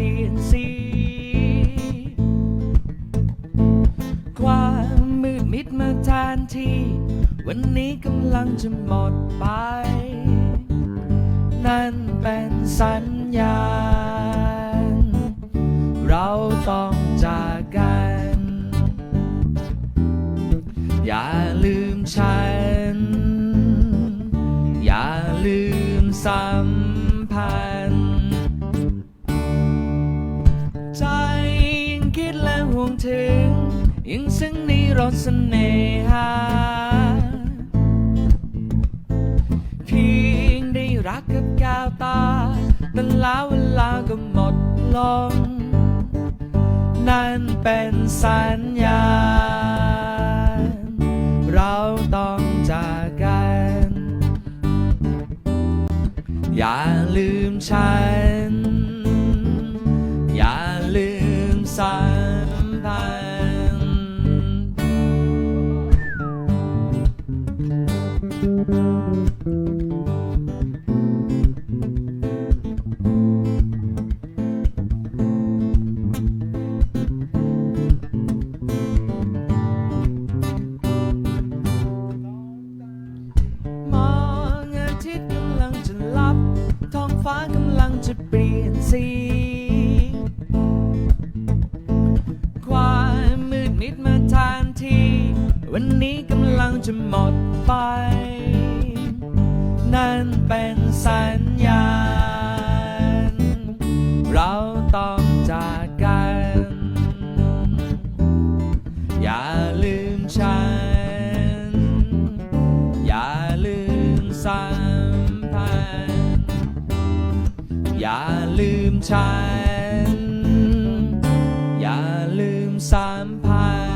ลี่ยนสี ความมืดมิดมาแทนที่ วันนี้กำลังจะหมดไป นั่นเป็นสัญญาณ เราต้องจากกัน อย่าลืมฉัน อย่าลืมสัมพันธ์ ถึงยังซึ้งในรสเสน่หาเพียงได้รักกับแก้วตาแต่แล้วเวลาก็หมดลง นั่นเป็นสัญญาณเราต้องจากกัน อย่าลืมฉัน อย่าลืมสัม ฟ้ากำลังจะเปลี่ยนสี วันนี้กำลังจะหมดไป นั่นเป็นสัญญาณ เราต้องจากกัน อย่าลืมฉัน อย่าลืมสัมพันอย่าลืมฉัน อย่าลืมสัมพันธ์